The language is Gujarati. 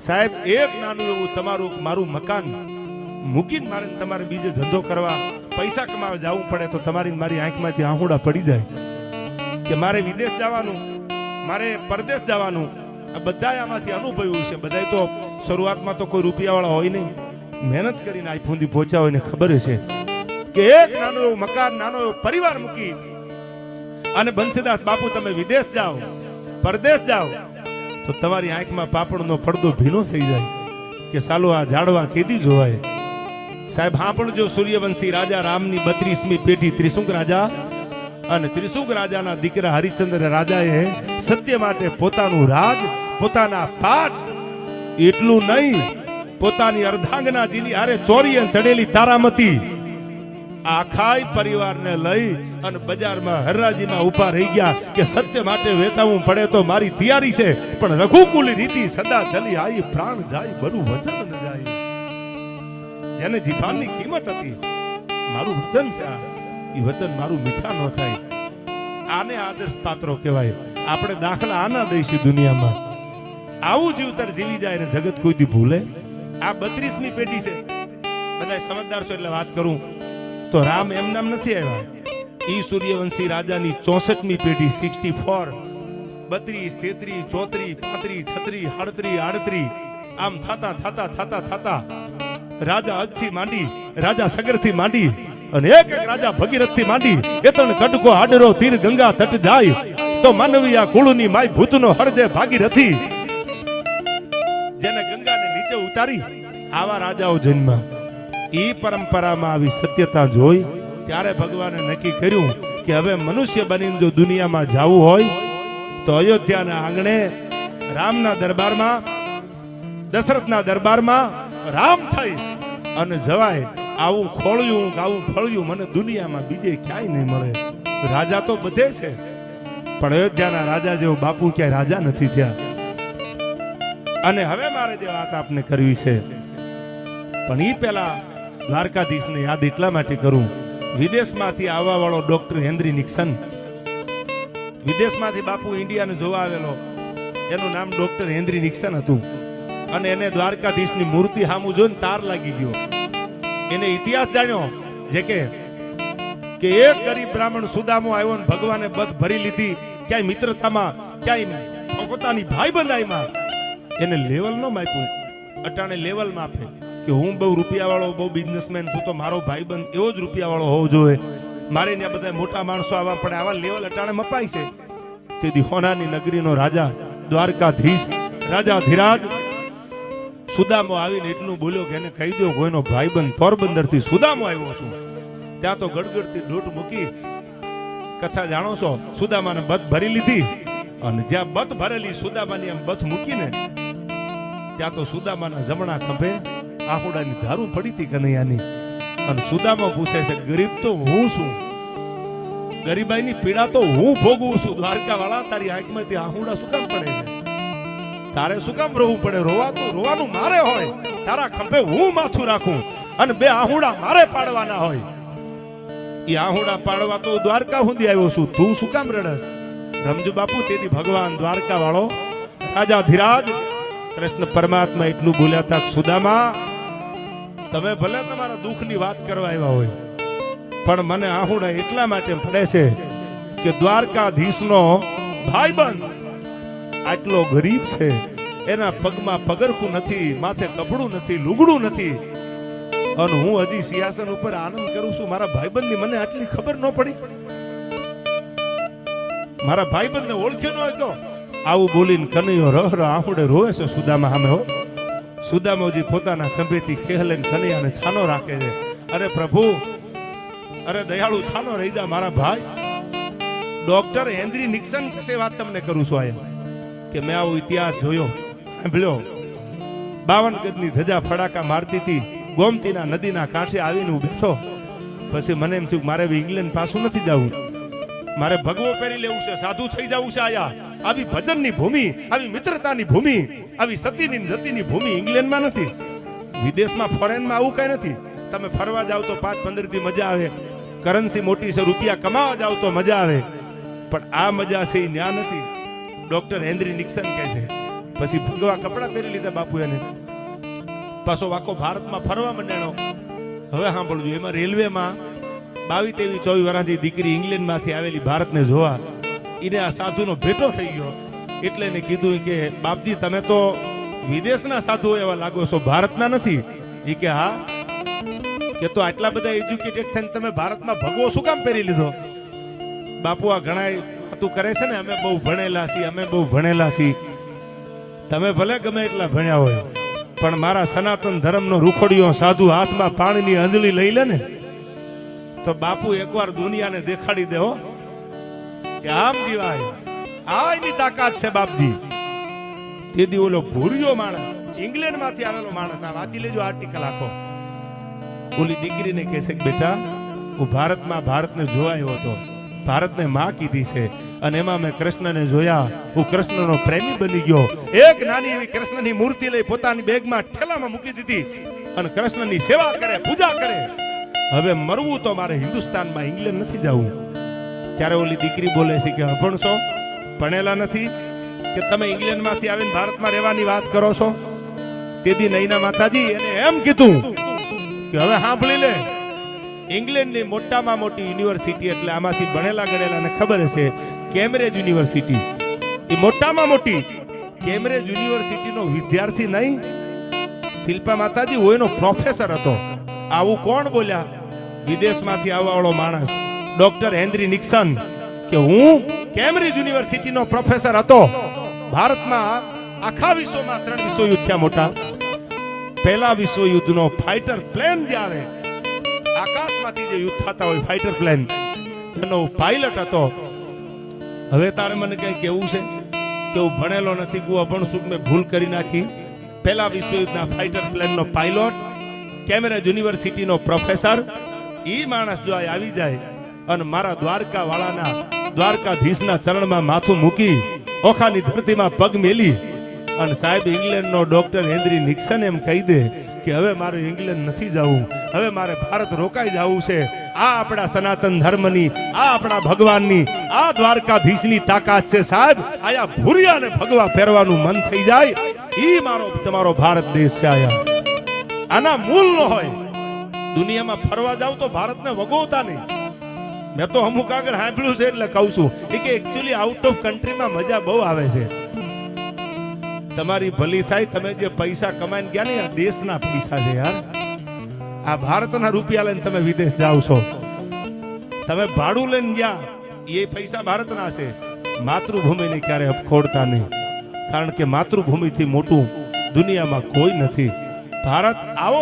સાહેબ, એક નાનું એવું તમારું, મારું મકાન મૂકીને મારે તમારે બીજો ધંધો કરવા પૈસા કમાવા જવું પડે તો તમારી મારી આંખમાંથી આહુડા પડી જાય. કે મારે વિદેશ જવાનું, મારે પરદેશ જવાનું, આ બધાય આમાંથી અનુભવ્યું છે. બધાય તો શરૂઆતમાં તો કોઈ રૂપિયાવાળા હોય નહીં. મહેનત કરીને આ ફૂંદી પહોંચ્યા હોય ને ખબર છે કે એક નાનું એવું મકાન, નાનો એવો પરિવાર મૂકી અને બંસીદાસ બાપુ તમે વિદેશ જાઓ, પરદેશ જાઓ તો તમારી આંખમાં પાપડનો પડદો ભીનો થઈ જાય કે સાલો આ ઝાડવા કેદી જોવાય? સાહેબ, હા પણ જો સૂર્યવંશી રાજા રામની બત્રીસમી પેઢી ત્રિશુંક રાજા અને ત્રિશુંક રાજાના દીકરા હરિચંદ્ર રાજાએ સત્ય માટે પોતાનું રાજ, પોતાના પાઠ એટલું નહીં, પોતાની અર્ધાંગના જેની હારે ચોરીએ ચડેલી તારામતી આખાય પરિવારને લઈ અને બજારમાં હરરાજીમાં ઊભા રહી ગયા કે સત્ય માટે વેચાવું પડે તો મારી તૈયારી છે. પણ રઘુકુલી રીતિ સદા ચલી આઈ, પ્રાણ જાય, બરું વચન ન જાય. જેને જીભાનની કિંમત હતી, મારું વચન છે આ. એ વચન મારું મીઠા ન થાય. આને આદર્શ પાત્રો કહેવાય. આપણે દાખલા આના દઈશું દુનિયામાં. આવું જીવતર જીવી જાય ને જગત કોઈ ભૂલે? આ બત્રીસમી પેઢી છે. બધા સમજદાર છો એટલે વાત કરું. તો રામ એમ નામ નથી આવ્યા? ઈ સૂર્યવંશી રાજાની ચોસઠમી પેઢી સિક્સટી ફોર બત્રીસ, તેત્રીસ, ચોત્રીસ, પાંત્રીસ, છત્રીસ આડત્રીસ આડત્રીસ, આમ થાતા થાતા થાતા થાતા. રાજા અજથી માંડી, રાજા સગરથી માંડી અને એક એક રાજા ભગીરથથી માંડી. એ ત્રણ કડકો આડરો તીર, ગંગા, તટ જાય. તો માનવીયા કુળની માય ભૂતનો હરજે ભાગીરથી જેને ગંગાને નીચે ઉતારી, આવા રાજાઓ જન્મ ઈ પરંપરામાં આવી સત્યતા જોઈ ત્યારે ભગવાને નક્કી કર્યું કે હવે મનુષ્ય બનીને જો દુનિયામાં જવું હોય, તો અયોધ્યાના આંગણે, રામના દરબારમાં, દશરથના દરબારમાં રામ થઈ અને જવાય. આવું ખોળ્યું, આવું ફળ્યું, મને દુનિયામાં બીજે ક્યાંય નહીં મળે. રાજા તો બધે છે. પણ અયોધ્યાના રાજા જેવો બાપુ ક્યાંય રાજા નથી થયા. અને હવે મારે જે વાત આપને કરવી છે, પણ એ પહેલા દ્વારકાધીશને યાદ એટલા માટે કરું. વિદેશમાંથી આવવા વાળો ડોક્ટર હેનરી નિક્સન. વિદેશમાંથી બાપુ ઇન્ડિયાને જોવા આવેલો. એનું નામ ડોક્ટર હેન્દ્રી નિક્સન હતું. અને એને દ્વારકાધીશની મૂર્તિ સામું જોઈને તાર લાગી ગયો. એને ઇતિહાસ જાણ્યો જે કે કે એક ગરીબ બ્રાહ્મણ સુદામો આવ્યો ને ભગવાને બધ ભરી લીધી, ક્યાંય મિત્રતામાં, ક્યાંય પોતાની ભાઈ બંધાઈમાં એને લેવલ ન માપ્યું. અટાણે લેવલ માપે કે હું બહુ રૂપિયા વાળો બહુ બિઝનેસમેન છું, તો મારો ભાઈબંધ એવો જ રૂપિયાવાળો હોવો જોઈએ. મારે ત્યાં બધા મોટા માણસો આવવા પડે, આવા લેવલ અટાણે મપાય છે. તેથી હોનાની નગરીનો રાજા, દ્વારકાધીશ, રાજા ધીરાજ, સુદામો આવીને એટલું બોલ્યો કે એને કહી દો કોઈનો ભાઈબંધ પોરબંદરથી સુદામો આવ્યો છું. ત્યાં તો ગડગડતી દોટ મૂકી, કથા જાણો છો, સુદામાને બત ભરી લીધી. અને જ્યાં બત ભરેલી, સુદામાની આમ બથ મૂકીને, ત્યાં તો સુદામાના જમણા ખંભે આહુડાની ધારું પડી હતી કનૈયાની. અને સુદામા પૂછે છે, ગરીબ તો હું છું? ગરીબાઈની પીડા તો હું ભોગવું છું? દ્વારકા વાળા તારી આંખમાંથી આહુડા શું કામ પડે છે? તારે શું કામ રોવું પડે? રોવાતું રોવાનું મારે હોય. તારા ખંભે હું માથું રાખું અને બે આહુડા મારે પાડવાના હોય. એ આહુડા પાડવા તો દ્વારકા સુધી આવ્યો છું. તું શું કામ રડસ? રમજુ બાપુ, તેથી ભગવાન દ્વારકા વાળો રાજા ધીરાજ, કૃષ્ણ પરમાત્મા એટલું બોલ્યા હતા સુદામા તમે ભલે તમારા દુઃખની વાત કરવા આવ્યા હોય, પણ મને આહુડા એટલા માટે પડે છે કે દ્વારકાધીશનો ભાઈબંધ આટલો ગરીબ છે, એના પગમાં પગરખું નથી, માથે કપડું નથી, લુગડું નથી. અને હું હજી સિંહાસન ઉપર આનંદ કરું છું, મારા ભાઈબંધની મને આટલી ખબર ન પડી. મારા ભાઈબંધને ઓળખ્યો ન હોય તો આવું બોલીને કનૈયો રહ રહ આહુડે રોવે છે સુદામા સામે હો. સુદામોજી પોતાના ખંભેથી ખેહલેન કનૈયાને છાનો રાખે છે. અરે પ્રભુ, અરે દયાળુ, છાનો રહી જા મારા ભાઈ. ડોક્ટર હેન્દ્રી નિક્સન કશે વાત તમને કરું છું આયા કે મેં આવો ઇતિહાસ જોયો, સાંભળ્યો. બાવન ગજની ધજા ફડાકા મારતી હતી, ગોમતીના નદીના કાંઠે આવીને હું બેઠો. પછી મને એમ થયું મારે ઇંગ્લેન્ડ પાછું નથી જવું. મારે ભગવો પહેરી લેવું છે, સાધુ થઈ જવું છે આયા. આવી ભજનની ભૂમિ, આવી મિત્રતાની ભૂમિ, આવી સતીની જતીની ભૂમિ ઇંગ્લેન્ડમાં નથી. વિદેશમાં, ફોરેનમાં આવું કઈ નથી. તમે ફરવા જાવ તો પાંચ પંદરથી મજા આવે. કરન્સી મોટી છે, રૂપિયા કમાવા જાવ તો મજા આવે. પણ આ મજા છે એ ન્યા નથી. ડોક્ટર હેનરી નિક્સન કહે છે, પછી ભગવા કપડા પહેરી લીધા બાપુ એને. પાછો વાકો ભારતમાં ફરવા મંડાણો હવે સાંભળજો, એમાં રેલવેમાં બાવી તેવી ચોવીસ વર્ષની દીકરી ઇંગ્લેન્ડમાંથી આવેલી ભારતને જોવા. એને આ સાધુનો ભેટો થઈ ગયો. એટલે એને કીધું કે, બાપજી, તમે તો વિદેશના સાધુ એવા લાગો છો, ભારતના નથી. એ કે, હા. કે તો આટલા બધા એજ્યુકેટેડ થઈને તમે ભારતમાં ભગવો શું કામ પહેરી લીધો? બાપુ, આ ઘણા વાતું કરે છે ને, અમે બહુ ભણેલા છીએ, અમે બહુ ભણેલા છીએ. તમે ભલે ગમે એટલા ભણ્યા હોય, પણ મારા સનાતન ધર્મનો રૂખોડિયો સાધુ હાથમાં પાણીની અંજલી લઈ લે ને, તો બાપુ એકવાર દુનિયાને દેખાડી દે હો. કે આમ જીવાય આ એની તાકાત છે બાપજી. તેથી ઓલો ભૂર્યો માણસ ઇંગ્લેન્ડમાંથી આવેલો માણસ, આ વાંચી લેજો આર્ટિકલ આખો. ઓલી દીકરીને કહે છે કે બેટા, હું ભારતમાં ભારતને જોવા આવ્યો હતો. ભારતને માં કીધી છે. અને એમાં મેં કૃષ્ણને જોયા. હું કૃષ્ણનો પ્રેમી બની ગયો. એક નાની એવી કૃષ્ણની મૂર્તિ લઈ પોતાની બેગમાં ઠેલામાં મૂકી દીધી. અને કૃષ્ણની સેવા કરે, પૂજા કરે. હવે મરવું તો મારે હિન્દુસ્તાનમાં, ઇંગ્લેન્ડ નથી જવું. ત્યારે ઓલી દીકરી બોલે છે કે અભણશો ભણેલા નથી, કે તમે ઇંગ્લેન્ડમાંથી આવીને ભારતમાં રહેવાની વાત કરો છો? તેથી નૈના માતાજી એને એમ કીધું કે હવે સાંભળી લે, ઇંગ્લેન્ડની મોટામાં મોટી યુનિવર્સિટી એટલે આમાંથી ભણેલા ગણેલાને ખબર હશે, કેમ્બ્રિજ યુનિવર્સિટી. એ મોટામાં મોટી કેમ્બ્રિજ યુનિવર્સિટીનો વિદ્યાર્થી નહીં, શિલ્પા માતાજી, હું એનો પ્રોફેસર હતો. આવું કોણ બોલ્યા? વિદેશમાંથી આવવાવાળો માણસ. ડોક્ટર હેનરી નિક્સન કે હું કેમ્બ્રિજ યુનિવર્સિટીનો પ્રોફેસર હતો. ભારતમાં આખા વિશ્વમાં ત્રણ વિશ્વયુદ્ધ થયા મોટા. પહેલા વિશ્વયુદ્ધનો ફાઇટર પ્લેન જે આવે, આકાશમાંથી જે યુદ્ધ થતા હોય ફાઇટર પ્લેન એનો પાયલટ હતો. હવે તારે મને કઈ કેવું છે? કે હું ભણેલો નથી હું અભણ સુખ મેં ભૂલ કરી નાખી? પહેલા વિશ્વયુદ્ધના ફાઇટર પ્લેનનો પાયલોટ કેમેરા યુનિવર્સિટીનો પ્રોફેસર એ માણસ જો આવી જાય અને મારા દ્વારકા વાળાના દ્વારકાધીશના ચરણમાં માથું મૂકી ઓખાની ધરતીમાં પગ મેલી. અને સાહેબ, ઇંગ્લેન્ડનો ડોક્ટર હેન્દ્રી નિક્સન એમ કહી દે કે હવે મારે ઇંગ્લેન્ડ નથી જવું. હવે મારે ભારત રોકાઈ જવું છે. આ આપણા સનાતન ધર્મની, આ આપણા ભગવાનની, આ દ્વારકાધીશની તાકાત છે સાહેબ. આયા ભૂરિયાને ભગવા પહેરવાનું મન થઈ જાય. ઈ મારો, તમારો ભારત દેશ છે આયા. આના મૂળ ન હોય. દુનિયામાં ફરવા જાવ તો ભારતને વગોતા નહીં. મેં તો અમુક આગળ સાંભળ્યું છે એટલે કહું છું. એ કે એકચ્યુઅલી આઉટ ઓફ કન્ટ્રીમાં મજા બહુ આવે છે. તમારી ભલી થાય, તમે જે પૈસા કમાઈને ગયા ને દેશના પૈસા છે યાર. આ ભારતના રૂપિયા લઈને તમે વિદેશ જાઓ છો. તમે ભાડું લઈને ગયા, એ પૈસા ભારતના છે. માતૃભૂમિને ક્યારે અપખોડતા નહીં. કારણ કે માતૃભૂમિથી મોટું દુનિયામાં કોઈ નથી. ભારત આવો